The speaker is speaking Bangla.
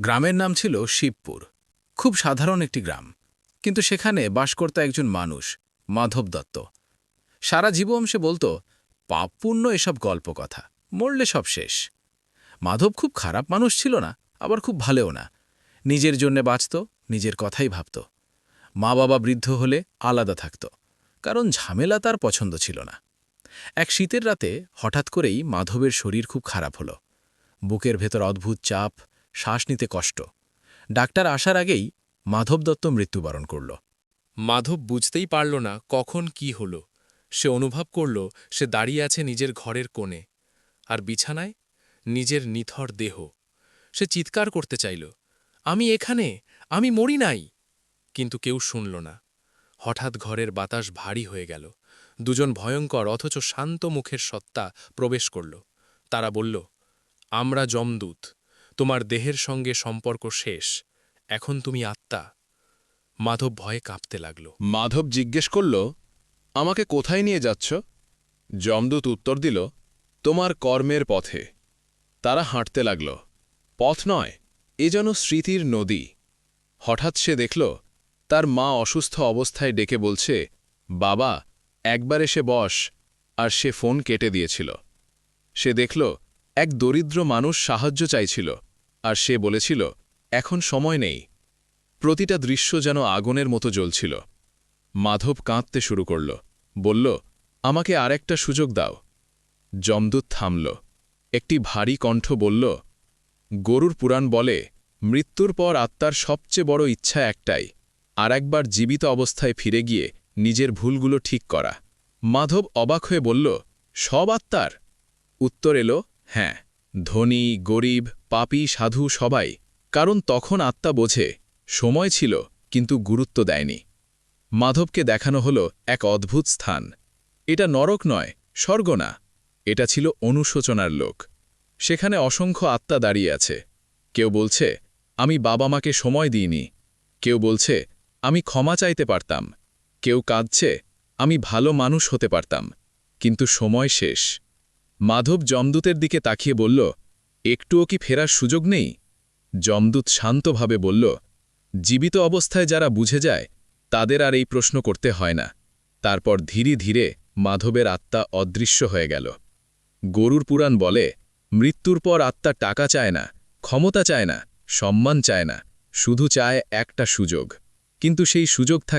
গ্রামের নাম ছিল শিবপুর। খুব সাধারণ একটি গ্রাম। কিন্তু সেখানে বাস করত একজন মানুষ, মাধব দত্ত। সারা জীবন সে বলতো পাপ পুণ্য এসব গল্প কথা মরলে সব শেষ। মাধব খুব খারাপ মানুষ ছিল না, আবার খুব ভালেও না। নিজের জন্যে বাঁচত, নিজের কথাই ভাবত। মা বাবা বৃদ্ধ হলে আলাদা থাকত, কারণ ঝামেলা তার পছন্দ ছিল না। এক শীতের রাতে হঠাৎ করেই মাধবের শরীর খুব খারাপ হলো। বুকের ভেতর অদ্ভুত চাপ শ্বাস নিতে কষ্ট। ডাক্তার আসার আগেই মাধব দত্ত মৃত্যুবরণ করল। মাধব বুঝতেই পারল না কখন কি হল। সে অনুভব করল সে দাঁড়িয়ে আছে নিজের ঘরের কোণে। আর বিছানায়? নিজের নিথর দেহ। সে চিৎকার করতে চাইল, আমি এখানে? আমি মরি নাই? কিন্তু কেউ শুনল না। হঠাৎ ঘরের বাতাস ভারী হয়ে গেল। দুজন ভয়ঙ্কর, অথচ শান্ত মুখের সত্তা প্রবেশ করল। তারা বলল, আমরা যমদূত। তোমার দেহের সঙ্গে সম্পর্ক শেষ, এখন তুমি আত্মা। মাধব ভয়ে কাঁপতে লাগল। মাধব জিজ্ঞেস করল, আমাকে কোথায় নিয়ে যাচ্ছ? যমদূত উত্তর দিল, তোমার কর্মের পথে। তারা হাঁটতে লাগল। পথ নয়, এ যেন স্মৃতির নদী। হঠাৎ সে দেখল, তার মা অসুস্থ অবস্থায় ডেকে বলছে, বাবা, একবার এসে বস। আর সে ফোন কেটে দিয়েছিল। সে দেখল, এক দরিদ্র মানুষ সাহায্য চাইছিল। আর সে বলেছিল, এখন সময় নেই। প্রতিটা দৃশ্য যেন আগুনের মতো জ্বলছিল। মাধব কাঁদতে শুরু করল। বলল, আমাকে আর একটা সুযোগ দাও। যমদূত থামল। একটি ভারী কণ্ঠ বলল, গরুর পুরাণ বলে, মৃত্যুর পর আত্মার সবচেয়ে বড় ইচ্ছা একটাই আর একবার জীবিত অবস্থায় ফিরে গিয়ে নিজের ভুলগুলো ঠিক করা। মাধব অবাক হয়ে বলল, সব আত্মার? উত্তর এলো হ্যাঁ। ধনী, গরিব, পাপী, সাধু সবাই, কারণ তখন আত্মা বোঝে, সময় ছিল, কিন্তু গুরুত্ব দেয়নি। মাধবকে দেখানো হল এক অদ্ভুত স্থান। এটা নরক নয়, স্বর্গ না, এটা ছিল অনুশোচনার লোক। সেখানে অসংখ্য আত্মা দাঁড়িয়ে আছে। কেউ বলছে, আমি বাবা মাকে সময় দিইনি। কেউ বলছে, আমি ক্ষমা চাইতে পারতাম। কেউ কাঁদছে, আমি ভালো মানুষ হতে পারতাম। কিন্তু সময় শেষ। মাধব যমদূতের দিকে তাকিয়ে বলল, একটুও কি ফেরার সুযোগ নেই? যমদূত শান্তভাবে বলল, জীবিত অবস্থায় যারা বুঝে যায়, তাদের আর এই প্রশ্ন করতে হয় না। তারপর ধীরে ধীরে মাধবের আত্মা অদৃশ্য হয়ে গেল। গরুর পুরাণ বলে, মৃত্যুর পর আত্মা টাকা চায় না, ক্ষমতা চায় না, সম্মান চায় না, শুধু চায় একটা সুযোগ। কিন্তু সেই সুযোগ থাকে